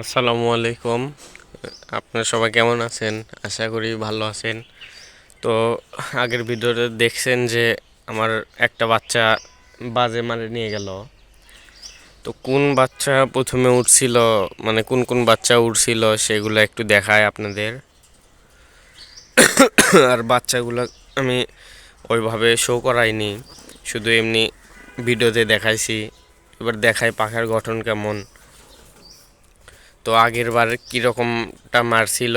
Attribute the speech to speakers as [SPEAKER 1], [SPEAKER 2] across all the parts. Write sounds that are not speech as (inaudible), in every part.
[SPEAKER 1] আসসালামু আলাইকুম। আপনারা সবাই কেমন আছেন? আশা করি ভালো আছেন। তো আগের ভিডিওতে দেখছেন যে আমার একটা বাচ্চা বাজে মারে নিয়ে গেল। তো কোন বাচ্চা প্রথমে উঠছিল মানে কোন কোন বাচ্চা উঠছিল সেগুলো একটু দেখায় আপনাদের। আর বাচ্চাগুলো আমি ওইভাবে শো করাইনি, শুধু এমনি ভিডিওতে দেখাইছি। এবার দেখাই পাখার গঠন কেমন। তো আগের বার কীরকমটা মারছিল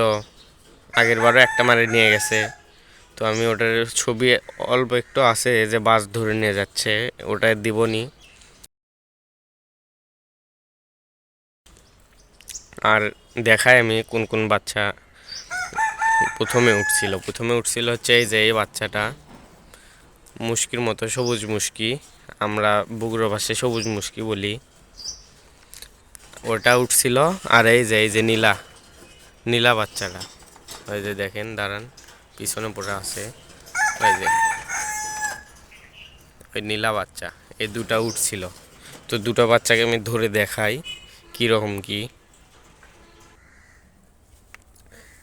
[SPEAKER 1] আগের বারও একটা মারে নিয়ে গেছে। তো আমি ওটার ছবি অল্প একটু আছে যে বাস ধরে নিয়ে যাচ্ছে ওটা দিবনি। আর দেখায় আমি কোন কোন বাচ্চা প্রথমে উঠছিল। প্রথমে উঠছিল হচ্ছে এই যে, এই বাচ্চাটা মুশকির মতো সবুজ মুশকি। আমরা বগুড়া ভাষায় সবুজ মুশকি বলি। ওটা উঠছিল, আর এই যে এই যে নীলা নীলা বাচ্চাটা। ওই যে দেখেন, দাঁড়ান, পিছনে পড়ে আছে। ওই যে, ওই নীলা বাচ্চা, এই দুটা উঠছিল। তো দুটো বাচ্চাকে আমি ধরে দেখাই, কীরকম কি।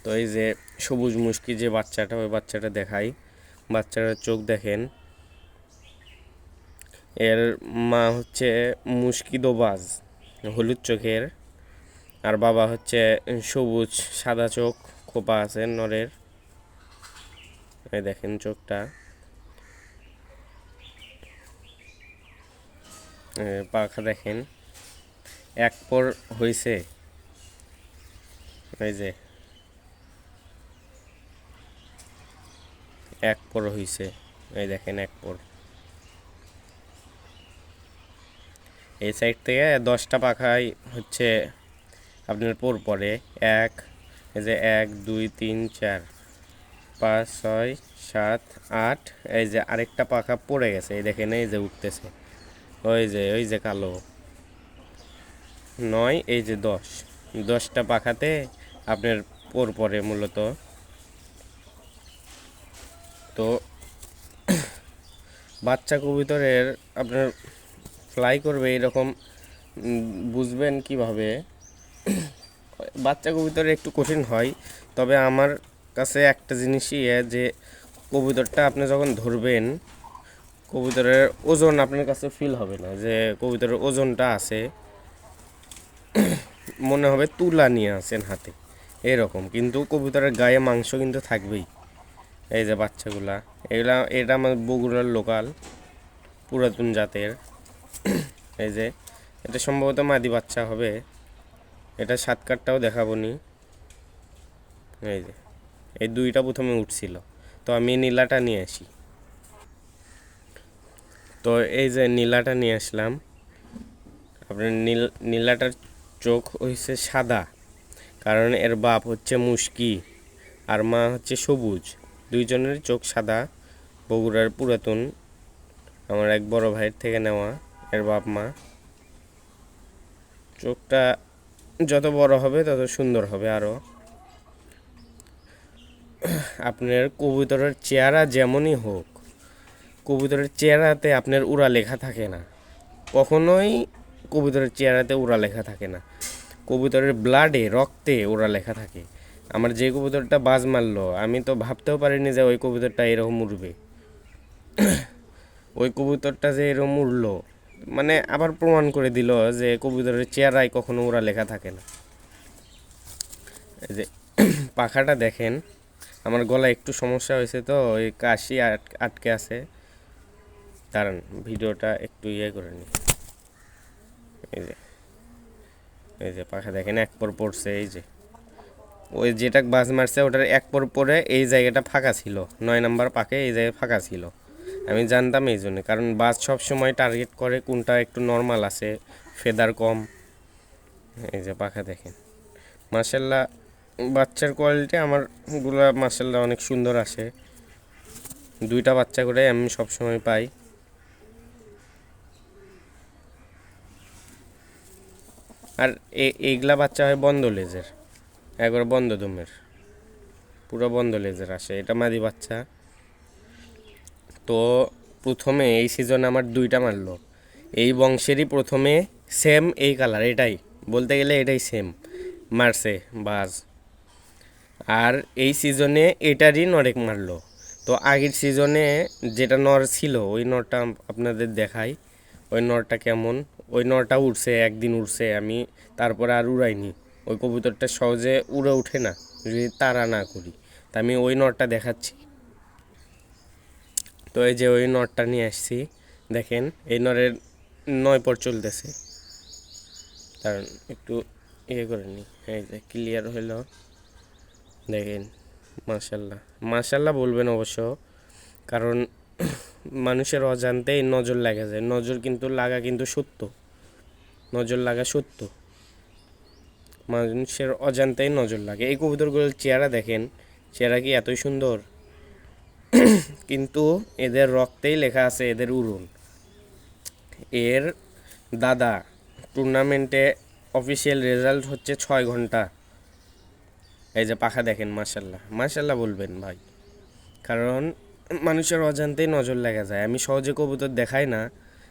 [SPEAKER 1] তো এই যে, সবুজ মুশকি যে বাচ্চাটা, ওই বাচ্চাটা দেখাই। বাচ্চাটার চোখ দেখেন। এর মা হচ্ছে মুশকিদোবাজ হলুদ চোখের। আর বাবা হচ্ছে সবুজ সাদা চোখ, খোপা আছে নরের। এই দেখেন চোখটা। পাখা দেখেন। এক পর হয়েছে এই যে। এক পর হয়েছে এই দেখেন এক পর। এই সাইড থেকে দশটা পাখায় হচ্ছে আপনার পোর পরে। এক, এই যে এক, দুই, তিন, চার, পাঁচ, ছয়, সাত, আট, এই যে আরেকটা পাখা পড়ে গেছে। এই দেখেন, এই যে উঠতেছে। ওই যে ওই যে কালো। নয়, এই যে দশ। দশটা পাখাতে আপনার পোর পরে মূলত। তো বাচ্চা কবুতরের আপনার ফ্লাই করবে এরকম বুঝবেন কীভাবে। বাচ্চা কবুতর একটু কঠিন হয়, তবে আমার কাছে একটা জিনিসই যে কবুতরটা আপনি যখন ধরবেন কবুতরের ওজন আপনার কাছে ফিল হবে না, যে কবুতরের ওজনটা আছে, মনে হবে তুলা নিয়ে আছেন হাতে, এরকম। কিন্তু কবুতরের গায়ে মাংস কিন্তু থাকবেই, এই যে বাচ্চাগুলা এগুলা এটা আমার বগুড়ার লোকাল, পুরাতন জাতের। (coughs) এই যে, এটা সম্ভবত মাদি বাচ্চা হবে। এটা সাত কাঠটাও দেখাবো নি। এই যে, এই দুইটা প্রথমে উঠছিল। তো আমি নীলাটা নিয়ে আসি। তো এই যে নীলাটা নিয়ে আসলাম। আপনার নীল, নীলাটার চোখ হয়েছে সাদা। কারণ এর বাপ হচ্ছে মুশকি, আর মা হচ্ছে সবুজ। দুইজনের চোখ সাদা, বগুড়ার পুরাতন। আমার এক বড় ভাইয়ের থেকে নেওয়া। এর বাপ মা। চোখটা যত বড় হবে, তত সুন্দর হবে আরও আপনার কবুতরের চেহারা যেমনই হোক, কবুতরের চেহারাতে আপনার উড়া লেখা থাকে না। কখনোই কবুতরের চেহারাতে উড়া লেখা থাকে না। কবুতরের ব্লাডে রক্তে ওরা লেখা থাকে। আমার যে কবুতরটা বাজ মারলো, আমি তো ভাবতেও পারিনি যে ওই কবুতরটা এরকম উড়বে। ওই কবুতরটা যে এরকম উড়লো মানে আবার প্রমাণ করে দিল যে কবুতরের চেহারায় কখনো ওরা লেখা থাকে না। এই যে (clears throat) পাখাটা দেখেন, আমার গলায় একটু সমস্যা হয়েছে তো, ওই কাশি আট- আটকে আছে। দাঁড়ান, ভিডিওটা একটু ইয়ে করে নি এই যে এই যে পাখা দেখেন, এক পর পড়ছে, এই যে। ওই যেটা বাস মারছে, ওটার এক পর পরে এই জায়গাটা ফাঁকা ছিল, নয় নাম্বার পাকে এই জায়গায় ফাঁকা ছিল। আমি জানতাম এই জন্য। কারণ বাস সব সময় টার্গেট করে কোনটা একটু নর্মাল আছে ফেদার কম। এই যে পাখা দেখেন। মার্শাল্লাহ বাচ্চার কোয়ালিটি আমারগুলা মার্শাল্লাহ অনেক সুন্দর আসে। দুইটা বাচ্চা করে আমি সব সময় পাই। আর এইগুলা বাচ্চা হয় বন্ধ লেজের একবার বন্ধ দমের। পুরো বন্ধ লেজের আসে। এটা মাদি বাচ্চা। তো প্রথমে এই সিজনে আমার দুইটা মারলো। এই বংশেরই প্রথমে সেম এই কালার এটাই। বলতে গেলে এটাই সেম মারছে বাজ আর এই সিজনে এটারই নরেক মারলো। তো আগের সিজনে যেটা নর ছিল, ওই নরটা আপনাদের দেখাই। ওই নরটা কেমন? ওই নরটা উঠছে একদিন উঠছে আমি তারপরে আর উড়াইনি। ওই কবুতরটা সহজে উড়ে ওঠে না, যদি তাড়া না করি। তা আমি ওই নরটা দেখাচ্ছি। তো এই যে ওই নটটা নিয়ে আসছি, দেখেন, এই নরের নয় পর চলতেছে। কারণ একটু ইয়ে করে নি, এই যে ক্লিয়ার হইল। দেখেন মাশাল্লাহ মাশাল্লাহ বলবেন অবশ্য, কারণ মানুষের অজান্তেই নজর লাগা যায়। নজর কিন্তু লাগা কিন্তু সত্য। নজর লাগা সত্য। মানুষের অজান্তেই নজর লাগে। এই কবুতরগুলোর চেহারা দেখেন, চেহারা কি এতই সুন্দর? কিন্তু এদের রক্তেই লেখা আছে এদের উড়ন এর দাদা, টুর্নামেন্টে অফিসিয়াল রেজাল্ট হচ্ছে ছয় ঘণ্টা। এই যে পাখা দেখেন মার্শাল্লাহ মার্শাল্লাহ বলবেন ভাই। কারণ মানুষের অজান্তেই নজর লাগা যায়। আমি সহজে কবুতর দেখাই না।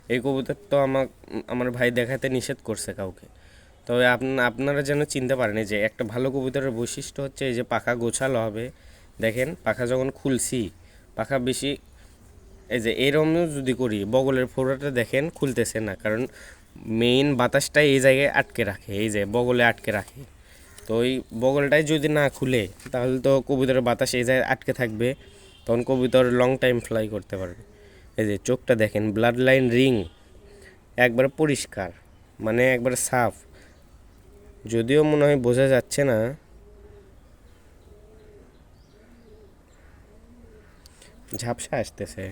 [SPEAKER 1] এই কবুতর তো আমার আমার ভাই দেখাতে নিষেধ করছে কাউকে। তবে আপনা আপনারা যেন চিনতে পারেন যে একটা ভালো কবুতরের বৈশিষ্ট্য হচ্ছে এই যে পাখা গোছালো হবে। দেখেন, পাখা যখন খুলছি পাখা বেশি এই যে এরকম যদি করি, বগলের ফোড়াটা দেখেন খুলতেছে না, কারণ মেইন বাতাসটা এই জায়গায় আটকে রাখে, এই যে বগলে আটকে রাখে। তো ওই বগলটাই যদি না খুলে, তাহলে তো কবুতরের বাতাস এই জায়গায় আটকে থাকবে, তখন কবুতর লং টাইম ফ্লাই করতে পারবে। এই যে চোখটা দেখেন ব্লাড লাইন রিং একবার পরিষ্কার মানে একবার সাফ। যদিও মনে হয় বোঝা যাচ্ছে না ঝাপসা আসতেছে।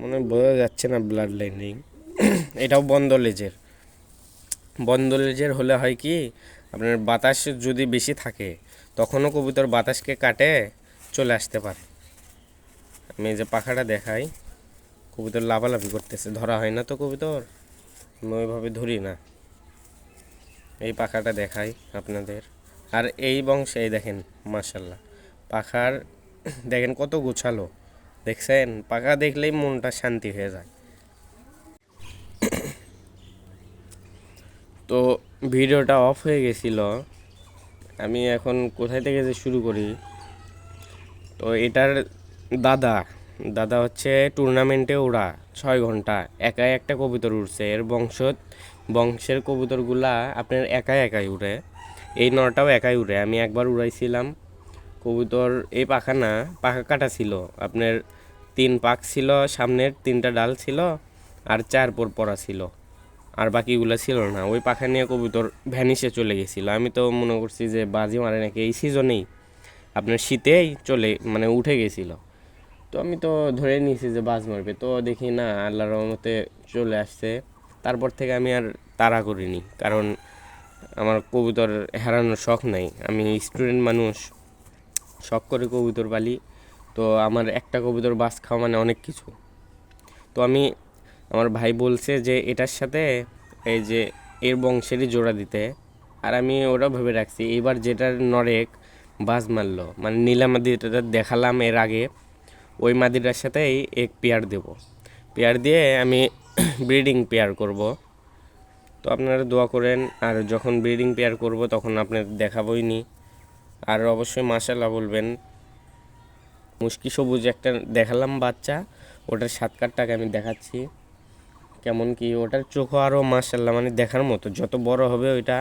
[SPEAKER 1] মনে বোঝা যাচ্ছে না ব্লাড লাইন এটাও বন্ধ লেজের বন্ধ লেজের হলে হয় কি, আপনার বাতাস যদি বেশি থাকে, তখনও কবুতর বাতাসকে কাটে, চলে আসতে পারে। আমি যে পাখাটা দেখাই, কবুতর লাফালাফি করতেছে। ধরা হয় না তো কবুতর? আমি ওইভাবে ধরি না। এই পাখাটা দেখাই আপনাদের। আর এই বংশে, এই দেখেন মার্শাল্লাহ পাখার, দেখেন কত গোছালো। দেখছেন? পাখা দেখলেই মনটা শান্তি হয়ে যায়। তো ভিডিওটা অফ হয়ে গেছিল। আমি এখন কোথায় থেকে যে শুরু করি? তো এটার দাদা দাদা হচ্ছে টুর্নামেন্টে ওরা ছয় ঘণ্টা একাই একটা কবুতর উঠছে এর বংশ, বংশের কবুতরগুলা আপনার একাই একাই উড়ে। এই নটাও একাই উড়ে। আমি একবার উড়াইছিলাম। কবুতর এই পাখা না, পাখা কাটা ছিল। আপনার তিন পাক ছিল, সামনের তিনটা ডাল ছিল আর চার পর পরা ছিল। আর বাকিগুলো ছিল না। ওই পাখা নিয়ে কবুতর ভ্যানিসে চলে গেছিল। আমি তো মনে করছি যে বাজি মারে নাকি এই সিজনেই আপনার শীতেই চলে মানে উঠে গেছিল। তো আমি তো ধরে নিয়েছি যে বাজ মারবে। তো দেখি না, আল্লাহর রহমতে চলে আসছে। তারপর থেকে আমি আর তাড়া করিনি। কারণ আমার কবুতর হারানোর শখ নাই। আমি স্টুডেন্ট মানুষ, শখ করে কবুতর পালি। তো আমার একটা কবুতর বাস খাওয়া মানে অনেক কিছু। তো আমি, আমার ভাই বলছে যে এটার সাথে এই যে এর বংশেরই জোড়া দিতে। আর আমি ওটা ভেবে রাখছি, এবার যেটার নরেক বাজ মারলো। মানে নীলা মাদিটা দেখালাম এর আগে। ওই মাদিটার সাথেই এক পেয়ার দেব। পেয়ার দিয়ে আমি (clears throat) ব্রিডিং পেয়ার করব। তো আপনারা দোয়া করেন, আর যখন ব্রিডিং পেয়ার করব তখন আপনাদের দেখাবই নি। আর অবশ্যই মাশাল্লাহ বলবেন, মুশকি সবুজ একটা দেখালাম বাচ্চা, ওটার সাত কাঠটাকে আমি দেখাচ্ছি, কেমন কি ওটার চোখও আরও মাশাল্লাহ মানে দেখার মতো, যত বড় হবে ওইটা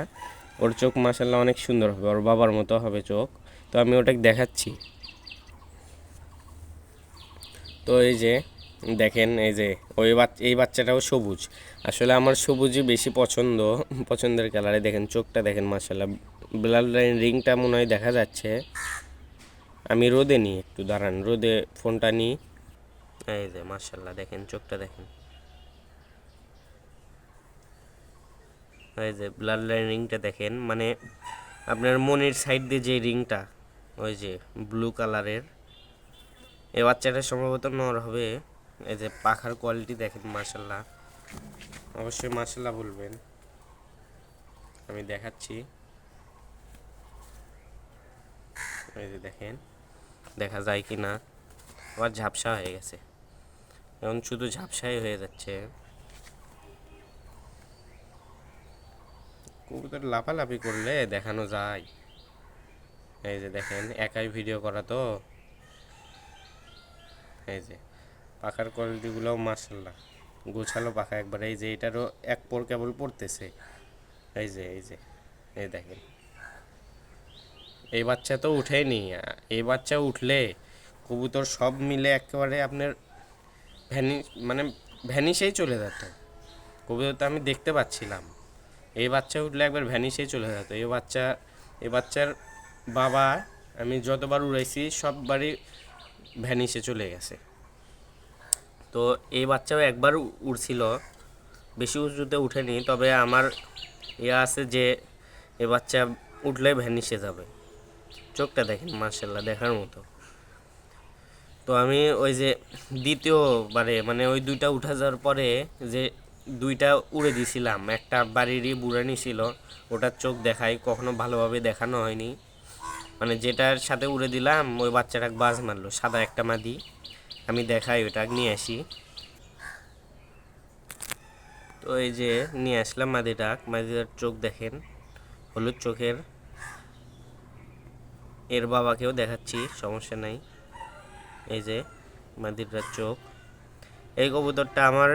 [SPEAKER 1] ওর চোখ মাশাল্লাহ অনেক সুন্দর হবে, ওর বাবার মতো হবে চোখ। তো আমি ওটাকে দেখাচ্ছি। তো এই যে দেখেন, এই যে, ওই বাচ্চা এই বাচ্চাটাও সবুজ। আসলে আমার সবুজই বেশি পছন্দ, পছন্দের কালারে দেখেন, চোখটা দেখেন মাশাল্লাহ ব্লাড লাইন রিংটা মনে হয় দেখা যাচ্ছে। আমি রোদে নিই একটু, দাঁড়ান, রোদে ফোনটা নিই। এই যে মাশাল্লাহ দেখেন, চোখটা দেখেন। এই যে ব্লাড লাইন রিংটা দেখেন মানে আপনার মনের সাইড দিয়ে যে রিংটা ওই যে ব্লু কালারের এই বাচ্চাটা সম্ভবত নর হবে। এই যে পাখার কোয়ালিটি দেখেন মার্শাল্লাহ অবশ্যই মার্শাল্লাহ বলবেন। আমি দেখাচ্ছি। এই যে দেখেন, দেখা যায় কি না আবার ঝাপসা হয়ে গেছে। এখন শুধু ঝাপসাই হয়ে যাচ্ছে। কবুতর লাফালাফি করলে দেখানো যায়। এই যে দেখেন, একাই ভিডিও করা তো। এই যে। পাখার কোয়ালিটিগুলোও মার্শাল্লাহ গোছালো পাখা একবার, এই যে এটারও এক পোর কেবল পড়তেছে। এই যে এই যে, এই দেখেন। এই বাচ্চা তো উঠেনি, এই বাচ্চা উঠলে কবুতর সব মিলে একেবারে আপনার ভ্যানি মানে ভ্যানিশেই চলে যেত। কবুতর তো আমি দেখতে পাচ্ছিলাম। এই বাচ্চা উঠলে একবার ভ্যানিশেই চলে যেত। এই বাচ্চা, এই বাচ্চার বাবা, আমি যতবার উড়াইছি, সববারই ভ্যানিশে চলে গেছে। তো এই বাচ্চাও একবার উড়ছিল। বেশি উঁচুতে উঠেনি, তবে আমার ইয়ে আছে যে, এ বাচ্চা উঠলে ভ্যানিশে যাবে। চোখটা দেখেন মার্শাল্লাহ দেখার মতো। তো আমি ওই যে দ্বিতীয়বারে মানে ওই দুইটা উঠা যাওয়ার পরে যে দুইটা উড়ে দিছিলাম, একটা বাড়িরই বুড়ানি ছিল ওটার চোখ দেখাই কখনো ভালোভাবে দেখানো হয়নি। মানে যেটার সাথে উড়ে দিলাম, ওই বাচ্চাটা বাজ মারলো, সাদা একটা মাদি। আমি দেখাই ওটা, নিয়ে আসি। তো এই যে নিয়ে আসলাম মাদিটা মাদিটার চোখ দেখেন, হলুদ চোখের। এর বাবাকেও দেখাচ্ছি, সমস্যা নাই। এই যে মাদিটার চোখ। এই কবুতরটা আমার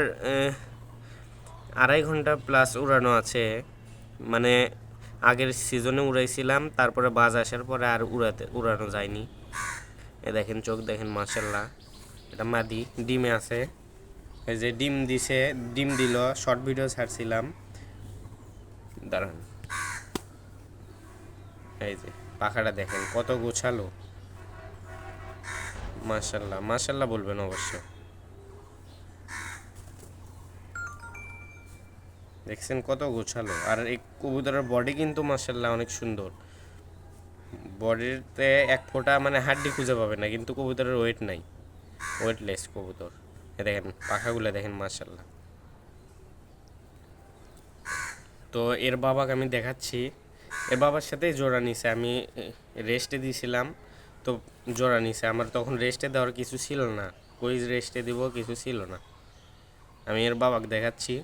[SPEAKER 1] আড়াই ঘণ্টা প্লাস উড়ানো আছে। মানে আগের সিজনে উড়াইছিলাম, তারপরে বাজ আসার পরে আর উড়াতে, উড়ানো যায়নি। এ দেখেন, চোখ দেখেন মার্শাল্লাহ এটা মাদি, ডিমে আছে। এই যে ডিম দিছে, ডিম দিল শর্ট ভিডিও ছাড়ছিলাম। দাঁড়ান। এই যে, পাখাটা দেখেন, কত গোছালো। মাশাল্লাহ মাশাল্লাহ বলবেন অবশ্য। দেখছেন কত গোছালো। আর এই কবুতরের বডি কিন্তু মাশাল্লাহ অনেক সুন্দর। বডিতে এক ফোঁটা মানে হাড্ডি খুঁজে পাবে না, কিন্তু কবুতরের ওয়েট নাই। ওয়েটলেস কবুতর। এ দেখেন, পাখাগুলো দেখেন মাশাল্লাহ তো এর বাবাকে আমি দেখাচ্ছি। এর বাবার সাথে জোড়া নিছে, আমি রেস্টে দিয়েছিলাম তো জোড়া নিছে, আমার তখন রেস্টে দেওয়ার কিছু ছিল না। কই রেস্টে দিব, কিছু ছিল না। আমি এর বাবাকে দেখাচ্ছি।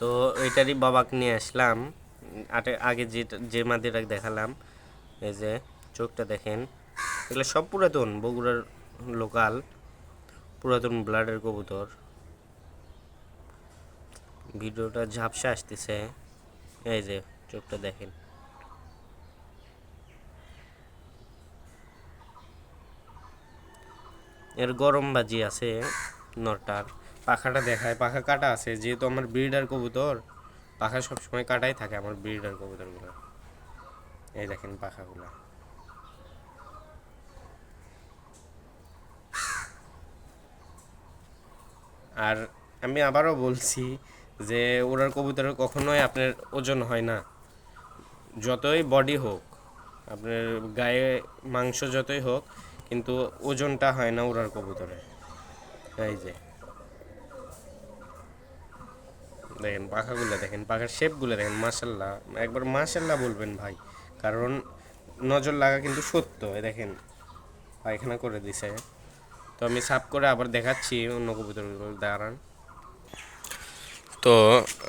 [SPEAKER 1] তো ওইটারই বাবাকে নিয়ে আসলাম। আগে যে যে মাদিরাকে দেখালাম, এই যে, চোখটা দেখেন। এগুলো সব পুরাতন, বগুড়ার লোকাল, পুরাতন ব্লাডের কবুতর। ভিডিওটা ঝাপসা আসতেছে। এই যে, চোখটা দেখেন। এর গরম বাজি আছে নটার পাখাটা দেখায়, পাখা কাটা আছে। যেহেতু আমার ব্রিডার কবুতর, পাখা সবসময় কাটাই থাকে আমার ব্রিডার কবুতরগুলো। এই দেখেন পাখাগুলো। আর আমি আবারও বলছি যে ওরার কবুতরের কখনোই আপনার ওজন হয় না। যতই বডি হোক, আপনার গায়ে মাংস যতই হোক, কিন্তু ওজনটা হয় না ওরার কবুতরে। এই যে। দেখেন পাখাগুলো দেখেন, পাখার শেপগুলো দেখেন মাশাল্লাহ একবার মাশাল্লাহ বলবেন ভাই, কারণ নজর লাগা কিন্তু সত্য। দেখেন, পায়খানা করে দিছে। তো আমি সাফ করে আবার দেখাচ্ছি, অন্য কবুতরগুলো দাঁড়ান। তো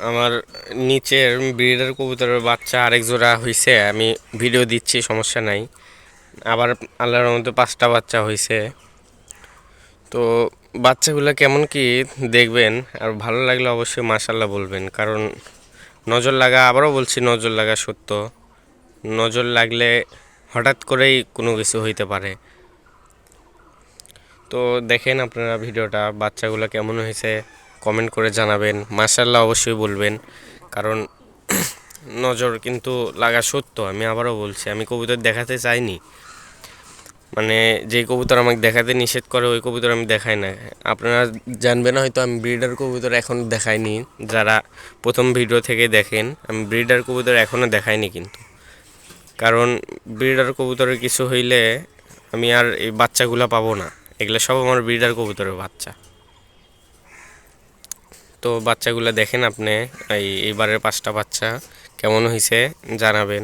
[SPEAKER 1] আমার নিচের ব্রিডার কবুতরের বাচ্চা আরেক জোড়া হয়েছে আমি ভিডিও দিচ্ছি, সমস্যা নাই। আবার আল্লাহর মতো পাঁচটা বাচ্চা হয়েছে তো বাচ্চাগুলো কেমন কি দেখবেন, আর ভালো লাগলে অবশ্যই মাশাল্লাহ বলবেন, কারণ নজর লাগা, আবারও বলছি নজর লাগা সত্য। নজর লাগলে হঠাৎ করেই কোনো কিছু হইতে পারে। তো দেখেন আপনারা ভিডিওটা, বাচ্চাগুলো কেমন হয়েছে কমেন্ট করে জানাবেন। মাশাল্লাহ অবশ্যই বলবেন, কারণ (clears throat) নজর কিন্তু লাগা সত্য, আমি আবারও বলছি, আমি কবুতর দেখাতে চাইনি। মানে যে কবুতর আমাকে দেখাতে নিষেধ করে, ওই কবুতর আমি দেখাই না আপনারা জানবেন হয়তো, আমি ব্রিডার কবুতর এখন দেখাইনি। যারা প্রথম ভিডিও থেকে দেখেন, আমি ব্রিডার কবুতর এখনও দেখাইনি কিন্তু। কারণ ব্রিডার কবুতরের কিছু হইলে আমি আর এই বাচ্চাগুলো পাবো না। এগুলো সব আমার ব্রিডার কবুতরের বাচ্চা। তো বাচ্চাগুলো দেখেন আপনি, এই এইবারের পাঁচটা বাচ্চা কেমন হয়েছে জানাবেন।